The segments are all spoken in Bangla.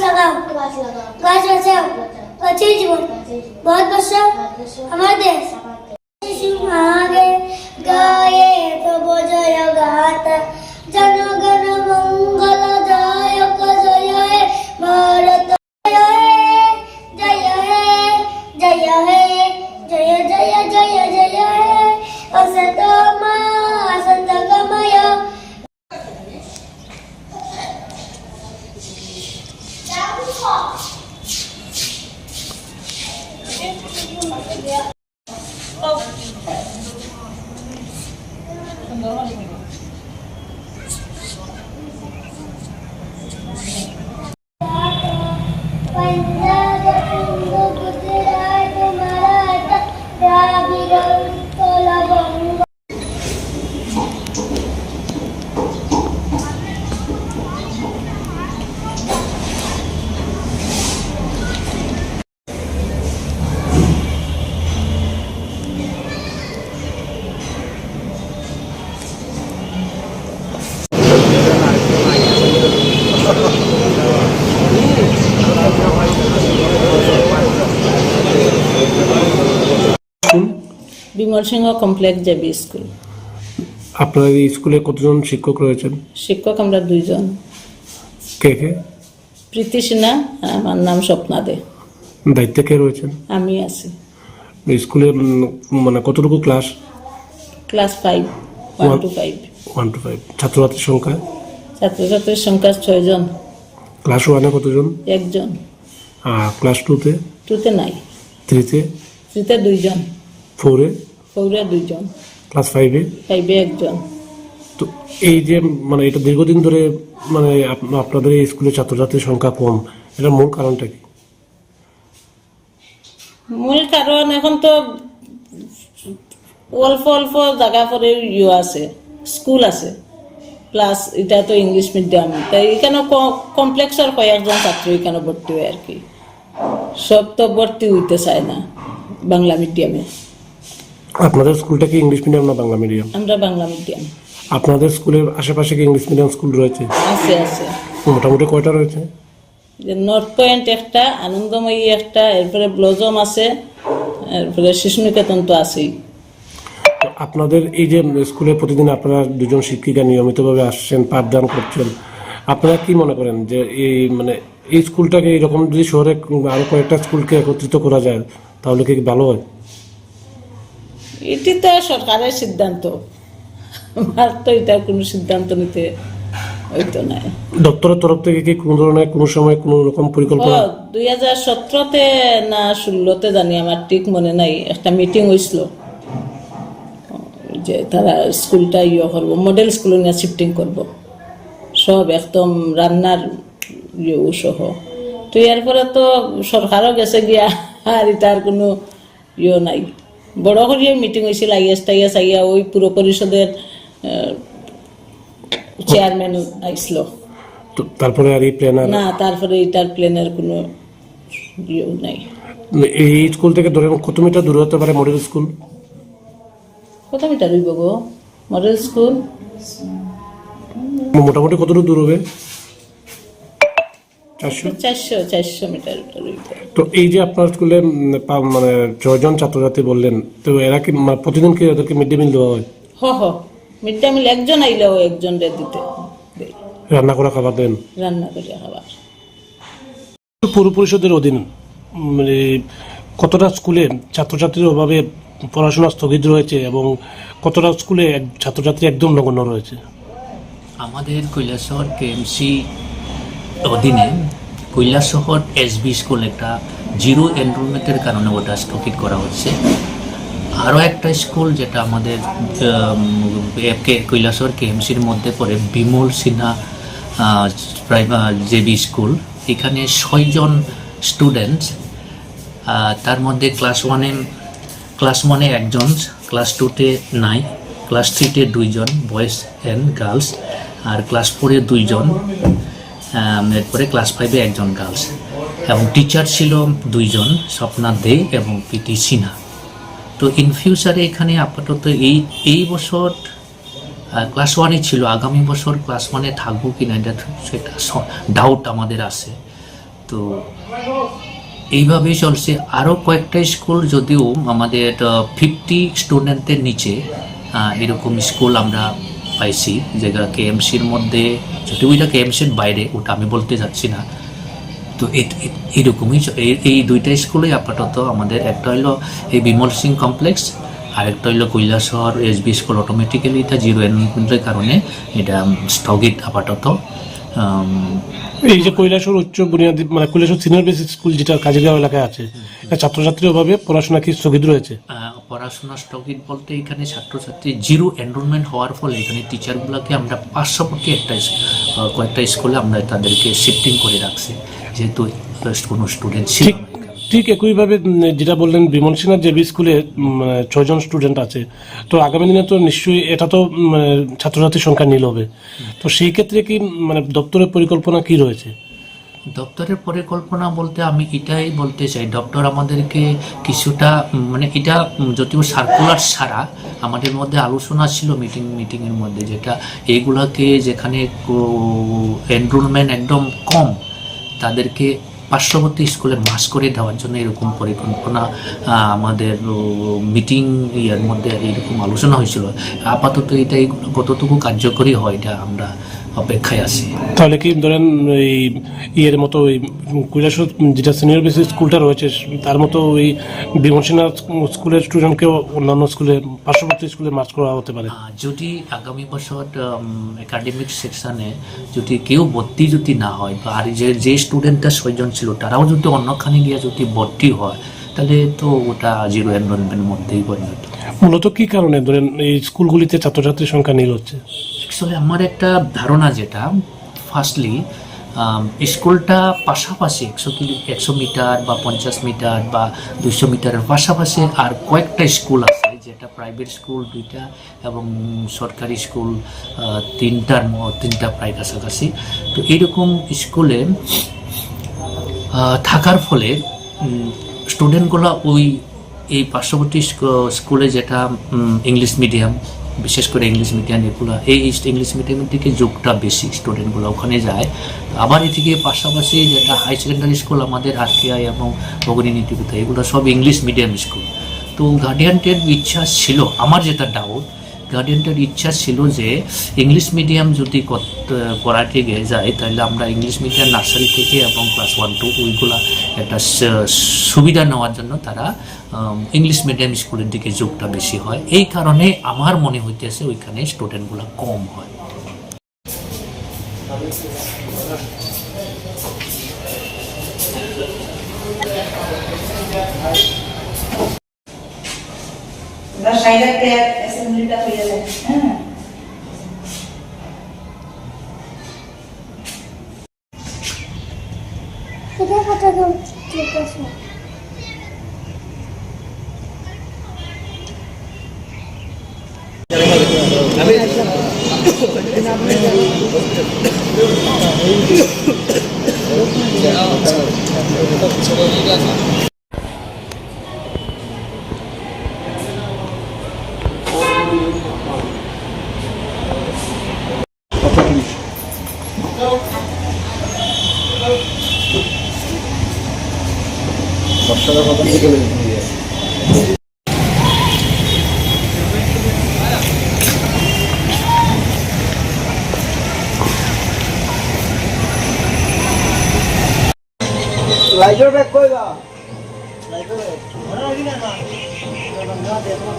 लगाओ गाछ लगाओ बचाओ बचे जीवन बहुत बचाओ हमारे देश। शिशु गाए तो प्रभु जय गाता जन गण मंगल दायक जय हे भारत जय है जय हे जय हे जय जय जय जय हे असत school? Bimal Singha complex JB school. আপনার এই স্কুলে কতজন শিক্ষক রয়েছেন? শিক্ষক আমরা দুইজন। কে কে? প্রীতি সিনহা আর আমার নাম স্বপ্না দে। দায়িত্বে কে রয়েছেন? আমি আছি। স্কুলে উম, মানে কতটুকু class? Class five one. Two five. One two five. ছাত্রছাত্রীর সংখ্যা? ছাত্রছাত্রীর সংখ্যা ছয়জন। ক্লাস ওয়ানে কতজন? একজন। আর ক্লাস টুতে? টুতে নাই। থ্রিতে? থ্রিতে দুইজন। ফোরে ফৌরে দুইজন। ক্লাস ফাইভে ফাইভে একজন। তো এই যে মানে এটা দীর্ঘদিন ধরে মানে আপনাদের এই স্কুলে ছাত্রছাত্রীর সংখ্যা কম এটার মূল কারণটা কি? মূল কারণ এখন তো অল্প অল্প জায়গা পরে ইয়ে আছে স্কুল আছে। প্লাস এটা তো ইংলিশ মিডিয়াম তাই এখানে কমপ্লেক্সের কয়েকজন ছাত্র এখানে ভর্তি হয় আর কি। সব তো ভর্তি হইতে চায় না বাংলা মিডিয়ামে আপনাদের স্কুলটা কি ইংলিশ মিডিয়াম না বাংলা মিডিয়াম? আমরা বাংলা মিডিয়াম। আপনাদের স্কুলের আশেপাশে কি ইংলিশ মিডিয়াম স্কুল রয়েছে? আছে আছে। মোটামুটি কয়টা রয়েছে? যে নর্থ পয়েন্ট একটা আনন্দময়ী একটা এরপরে ব্লজম আছে এরপরে শিশু নিকেতন তো আছেই। আপনাদের এই যে স্কুলে প্রতিদিন আপনারা দুজন শিক্ষিকা নিয়মিতভাবে আসছেন পাঠদান করছেন আপনারা কি মনে করেন যে এই মানে এই স্কুলটাকে এরকম যদি শহরে আরও কয়েকটা স্কুলকে একত্রিত করা যায় তাহলে কি ভালো হয়? এটি তো সরকারের সিদ্ধান্ত। আমার তো এটার কোনো সিদ্ধান্ত নিতে হইতো না। দপ্তরের তরফ থেকে কি কোনো ধরনের কোনো সময় কোনো রকম পরিকল্পনা? দুই হাজার সতেরোতে না ষোলোতে জানি আমার ঠিক মনে নাই। একটা মিটিং হয়েছিল যে তারা স্কুলটা ইয়ে করব মডেল স্কুল নিয়ে শিফটিং করব। সব একদম রান্নার ইয়ে সহ। তো এরপরে তো সরকারও গেছে গিয়া আর এটার কোনো ইয়ে নাই। বড় করিয়ে মিটিং হয়েছিল আইএস টাইএস আইয়া ওই পুর পরিষদের চেয়ারম্যান আইসলো। তারপরে আর এই প্ল্যান আর না তারপরে এটার প্লেনের কোনো ইয়েও নাই। এই স্কুল থেকে ধরে কত মিটার দূরে হতে পারে মডেল স্কুল কত মিটার হইব গো? মডেল স্কুল মোটামুটি কতটুকু দূর হবে? চারশো? চারশো চারশো মিটার তো এই যে আপনার স্কুলে মানে ছয়জন ছাত্রছাত্রী বললেন তো এরা কি প্রতিদিন কি এদেরকে মিড ডে মিল দেওয়া হয়? হ হ। মিড ডে মিল একজন আইলেও একজন রে দিতে। রান্না করা খাবার দেন? রান্না করে খাবার। পৌর পরিষদের অধীন মানে কতটা স্কুলে ছাত্রছাত্রীর অভাবে পড়াশোনা স্থগিত রয়েছে এবং কতটা স্কুলে ছাত্রছাত্রী একদম নগণ্য রয়েছে? আমাদের কৈলাসহর কেএমসি অধীনে কৈলাসহর এসবি স্কুল একটা জিরো এনরোলমেন্টের কারণে ওটা স্থগিত করা হচ্ছে। আরও একটা স্কুল যেটা আমাদের কৈলাসহর কেএমসির মধ্যে পড়ে, বিমল সিনহা জেবি স্কুল এখানে ছয়জন স্টুডেন্ট তার মধ্যে ক্লাস ওয়ানে ক্লাস ওয়ানে একজন ক্লাস টুতে নাই ক্লাস থ্রিতে দুইজন বয়েজ অ্যান্ড গার্লস আর ক্লাস ফোরে দুইজন। এরপরে ক্লাস ফাইভে একজন গার্লস এবং টিচার ছিল দুইজন, স্বপ্না দে এবং পিটি সিনহা। তো ইন ফিউচারে এখানে আপাতত এই এই বছর ক্লাস ওয়ানে ছিল। আগামী বছর ক্লাস ওয়ানে থাকব কি না এটা সেটা ডাউট আমাদের আছে। তো এইভাবেই চলছে। আরও কয়েকটা স্কুল যদিও আমাদের ফিফটি স্টুডেন্টের নিচে এরকম স্কুল আমরা পাইছি যেগুলো কেএমসির মধ্যে, যদি ওইটা কেএমসির বাইরে, ওটা আমি বলতে যাচ্ছি না। তো এরকমই এই- দুইটা স্কুলে আপাতত আমাদের, একটা হইল এই বিমল সিং কমপ্লেক্স আর একটা হইল Kailashahar S B school automatically এটা জিরো এনরোলমেন্টের কারণে এটা স্থগিত আপাতত। এই যে কৈলাসর উচ্চ বুনিয়াদী মানে কৈলাসর সিনিয়র বেসিক স্কুল যেটা কাজিগাঁও এলাকায় আছে এটা ছাত্রছাত্রীর অভাবে পড়াশোনা কি স্থগিত রয়েছে পড়াশোনা স্থগিত বলতে এখানে ছাত্রছাত্রী জিরো এনরোলমেন্ট হওয়ার ফলে এখানে টিচারগুলোকে আমরা পার্শ্ববর্তী একটা কয়েকটা স্কুলে আমরা তাদেরকে শিফটিং করে রাখছি যেহেতু কোনো স্টুডেন্ট ঠিক। ঠিক একইভাবে যেটা বললেন বিমল সিনহার জেবি স্কুলে উম, ছয়জন স্টুডেন্ট আছে তো আগামী দিনে তো নিশ্চয়ই এটা তো উম, ছাত্রছাত্রীর সংখ্যা নীল হবে। তো সেই ক্ষেত্রে কি মানে দপ্তরের পরিকল্পনা কি রয়েছে? দপ্তরের পরিকল্পনা বলতে আমি এটাই বলতে চাই ডক্টর আমাদেরকে কিছুটা মানে এটা যদিও সার্কুলার ছাড়া আমাদের মধ্যে আলোচনা ছিল মিটিং মিটিংয়ের মধ্যে যেটা এইগুলাকে যেখানে এনরোলমেন্ট একদম কম তাদেরকে পার্শ্ববর্তী স্কুলে মাস করে দেওয়ার জন্য এরকম পরিকল্পনা আমাদের মিটিং ইয়ার মধ্যে এরকম আলোচনা হয়েছিল। আপাতত এটাই কতটুকু কার্যকরী হয় এটা আমরা অপেক্ষায় আছি। তাহলে কি ধরেন এই ইয়ের মতো ওই কৈলাসর যেটা সিনিয়র বেসিক স্কুলটা রয়েছে তার মতো ওই বিমল সিনহা স্কুলের স্টুডেন্টকেও অন্যান্য স্কুলে পার্শ্ববর্তী স্কুলে মার্চ করা হতে পারে? যদি আগামী বছর একাডেমিক সেকশনে যদি কেউ ভর্তি যদি না হয় বা আর যে যে স্টুডেন্টটা ছয়জন ছিল তারাও যদি অন্যখানে গিয়ে যদি ভর্তি হয় তাহলে তো ওটা জিরো এনরোলমেন্টের মধ্যেই পরিণত। মূলত কি কারণে? ধরেন এই স্কুলগুলিতে ছাত্রছাত্রীর সংখ্যা নীল হচ্ছে। অ্যাকচুয়ালি আমার একটা ধারণা যেটা ফার্স্টলি স্কুলটা পাশাপাশি একশো কিলো, একশো মিটার বা পঞ্চাশ মিটার বা দুশো মিটারের পাশাপাশি আর কয়েকটা স্কুল আছে, যেটা প্রাইভেট স্কুল দুইটা এবং সরকারি স্কুল তিনটার তিনটা প্রায় কাছাকাছি। তো এইরকম স্কুলে থাকার ফলে স্টুডেন্টগুলো ওই, এই পার্শ্ববর্তী স্কু- স্কুলে যেটা ইংলিশ মিডিয়াম বিশেষ করে ইংলিশ মিডিয়াম এগুলো। এই ইংলিশ মিডিয়ামের দিকে যোগটা বেশি স্টুডেন্টগুলো ওখানে যায়। আবার এদিকে পাশাপাশি যেটা হাই সেকেন্ডারি স্কুল আমাদের আরটিআই এবং ভগনী নীতিবিদ্যা এগুলো সব ইংলিশ মিডিয়াম স্কুল তো গার্ডিয়ানদের ইচ্ছা ছিল, আমার যেটা ডাউট গার্ডিয়ানটার ইচ্ছা ছিল যে ইংলিশ মিডিয়াম যদি করাতে গিয়ে যায় তাহলে আমরা ইংলিশ মিডিয়াম নার্সারি থেকে এবং ক্লাস ওয়ান টু ওইগুলা একটা সুবিধা নেওয়ার জন্য তারা ইংলিশ মিডিয়াম স্কুলের দিকে যোগটা বেশি হয়। এই কারণে আমার মনে হইতেছে ওইখানে স্টুডেন্টগুলো কম হয়। Las Shaila സുനിത പ്രിയതൻ আমি লাইজর ব্যাগ কই দা লাইজর ব্যাগ ওরা আইবি না না না দেখো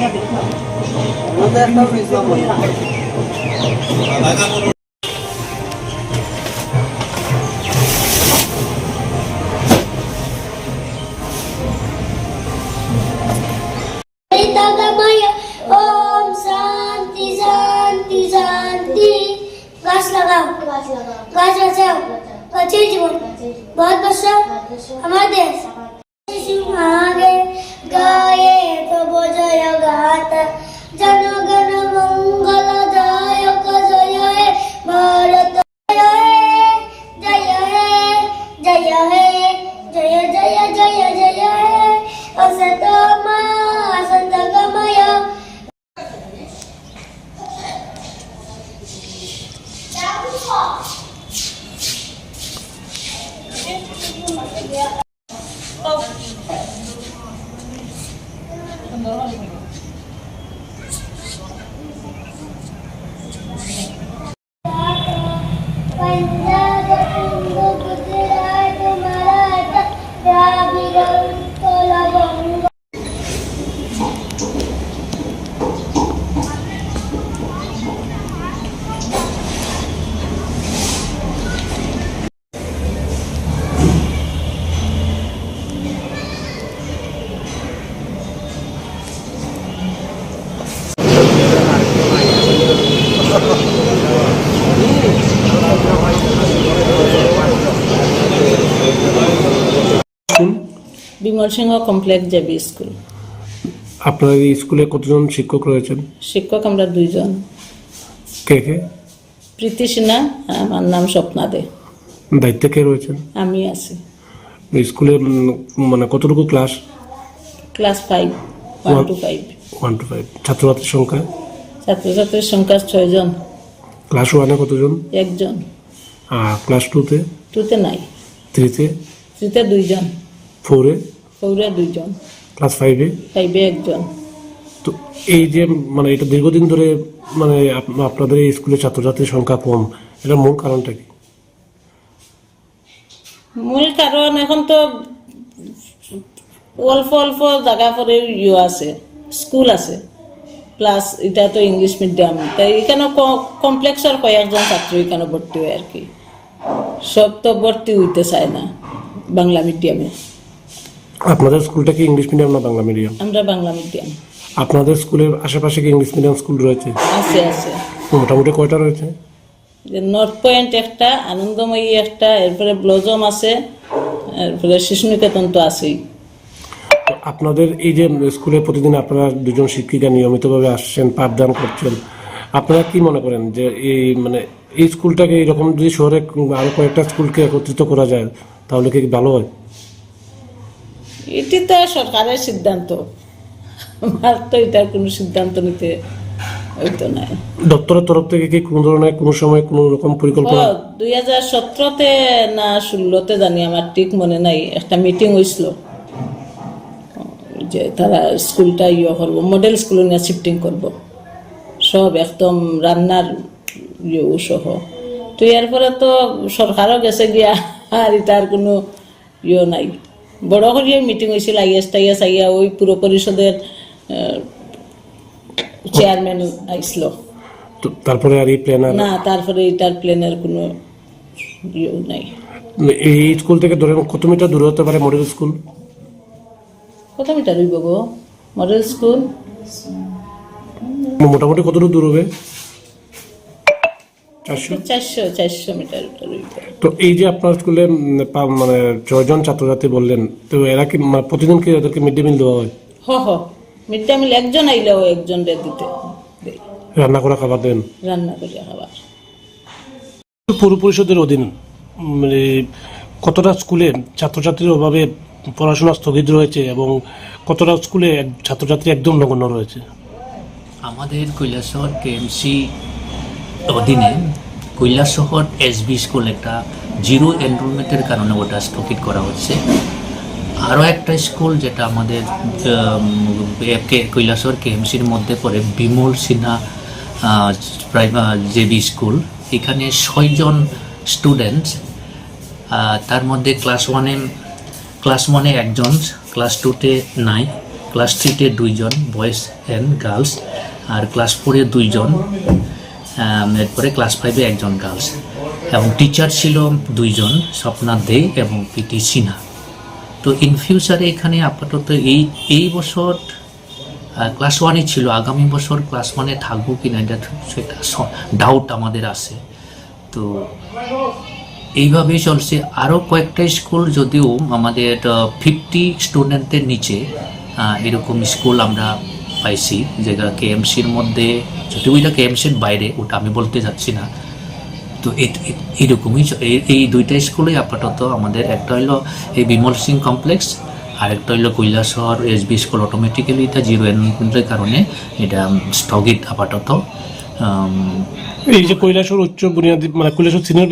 না দেখো ওটা একটা ফেসবুক বলি Kaç bacağı? Kaç bacağı? Kaçıncı bacağı? Bora, pastor. Amadeus. Amadeus. Bimal Singha complex JB school. আপনার এই স্কুলে কতজন শিক্ষক রয়েছেন? শিক্ষক আমরা দুইজন। কে কে? প্রীতি সিনহা আমার নাম স্বপ্না দে। দায়িত্বে কে রয়েছেন? আমি আছি। স্কুলে উম, মানে কতটুকু class? Class five one two five. One two five. ছাত্রছাত্রীর সংখ্যা? ছাত্রছাত্রীর সংখ্যা ছয়জন। ক্লাস ওয়ানে কতজন? একজন। আর ক্লাস টুতে? টুতে নাই। থ্রিতে? থ্রিতে দুইজন। ফোরে? ফৌরে দুইজন। ক্লাস ফাইভে ফাইভে একজন। তো এই যে মানে এটা দীর্ঘদিন ধরে মানে আপ- আপনাদের এই স্কুলে ছাত্রছাত্রীর সংখ্যা কম এটা মূল কারণটা কি? মূল কারণ এখন তো অল্প অল্প জায়গা পরে ইয়ে আছে স্কুল আছে। প্লাস এটা তো ইংলিশ মিডিয়াম তাই এখানে কমপ্লেক্সের কয়েকজন ছাত্র এখানে ভর্তি হয় আর কি। সব তো ভর্তি হইতে চায় না বাংলা মিডিয়ামে আপনাদের স্কুলটা কি ইংলিশ মিডিয়াম না বাংলা মিডিয়াম? আমরা বাংলা মিডিয়াম। আপনাদের স্কুলের আশেপাশে কি ইংলিশ মিডিয়াম স্কুল রয়েছে? আছে আছে। মোটামুটি কয়টা রয়েছে? যে নর্থ পয়েন্ট একটা আনন্দময়ী একটা এরপরে ব্লজম আছে এরপরে শিশু নিকেতন তো আছেই। আপনাদের এই যে স্কুলে প্রতিদিন আপনারা দুজন শিক্ষিকা নিয়মিতভাবে আসছেন পাঠদান করছেন আপনারা কি মনে করেন যে এই মানে এই স্কুলটাকে এরকম যদি শহরে আরও কয়েকটা স্কুলকে একত্রিত করা যায় তাহলে কি ভালো হয়? এটি তো সরকারের সিদ্ধান্ত। আমার তো এটার কোনো সিদ্ধান্ত নিতে হইতো না। দপ্তরের তরফ থেকে কি কোনো ধরনের কোনো সময় কোনো রকম পরিকল্পনা? দুই হাজার সতেরোতে না ষোলোতে জানি আমার ঠিক মনে নাই। একটা মিটিং হয়েছিল যে তারা স্কুলটা ইয়ে করব মডেল স্কুল নিয়ে শিফটিং করব। সব একদম রান্নার ইয়ে সহ। তো এরপরে তো সরকারও গেছে গিয়া আর এটার কোনো ইয়ে নাই। বড় করিয়ে মিটিং হয়েছিল আইএস টাইএস আইয়া ওই পুরো পরিষদের চেয়ারম্যান আইসল তারপরে আর এই প্ল্যানার না তারপরে এটার প্লেনের কোনো ইয়ে নাই। এই স্কুল থেকে ধরেন কত মিটার দূরে হতে পারে মডেল স্কুল কত মিটার হইব গো মডেল স্কুল মোটামুটি কতটুকু দূর হবে চারশো চারশো চারশো মিটার মিটার হইব তো এই যে আপনার স্কুলে মানে ছয়জন ছাত্রছাত্রী বললেন তো এরা কি মানে প্রতিদিন কি এদেরকে মিড ডে মিল দেওয়া হয়? হ হ। মিড ডে মিল একজন আইলেও একজন রে দিতে। রান্না করা খাবার দেন? রান্না করিয়া খাবার। পৌর পরিষদের অধীন মানে কতটা স্কুলে ছাত্রছাত্রীর অভাবে পড়াশোনা স্থগিত রয়েছে এবং কতটা স্কুলে এক- ছাত্রছাত্রী একদম নগণ্য রয়েছে? আমাদের কৈলাসহর কেএমসি অধীনে কৈলাসহর এসবি স্কুল একটা জিরো এনরোলমেন্টের কারণে ওটা স্থগিত করা হচ্ছে। আরও একটা স্কুল যেটা আমাদের কৈলাসহর কেএমসির মধ্যে পড়ে বিমল সিনহা জেবি স্কুল। এখানে ছয়জন স্টুডেন্টস তার মধ্যে ক্লাস ওয়ানে ক্লাস ওয়ানে একজন, ক্লাস টুতে নাই, ক্লাস থ্রিতে দুইজন, বয়েজ অ্যান্ড গার্লস, আর ক্লাস ফোরে দুইজন। এরপরে ক্লাস ফাইভে একজন গার্লস এবং টিচার ছিল দুইজন, স্বপ্না দে এবং পিটি সিনহা। তো ইন ফিউচারে এখানে আপাতত এই এই বছর ক্লাস ওয়ানে ছিল। আগামী বছর ক্লাস ওয়ানে থাকব কি না এটা সেটা ডাউট আমাদের আছে। তো এইভাবেই চলছে। আরও কয়েকটা স্কুল যদিও আমাদের ফিফটি স্টুডেন্টদের নিচে এরকম স্কুল আমরা পাইছি যেটা কেএমসির মধ্যে যদিও ওইটা কেএমসির বাইরে, ওটা আমি বলতে যাচ্ছি না। তো এইরকমই এই- দুইটা স্কুলে আপাতত আমাদের একটা হইল এই বিমল সিং কমপ্লেক্স আর একটা হইল কৈলাসহর এসবি স্কুল অটোমেটিক্যালি এটা জিরো এনরোলমেন্টের কারণে এটা স্থগিত আপাতত। এই যে কৈলাসর উচ্চ বুনিয়াদী মানে কৈলাসর সিনিয়র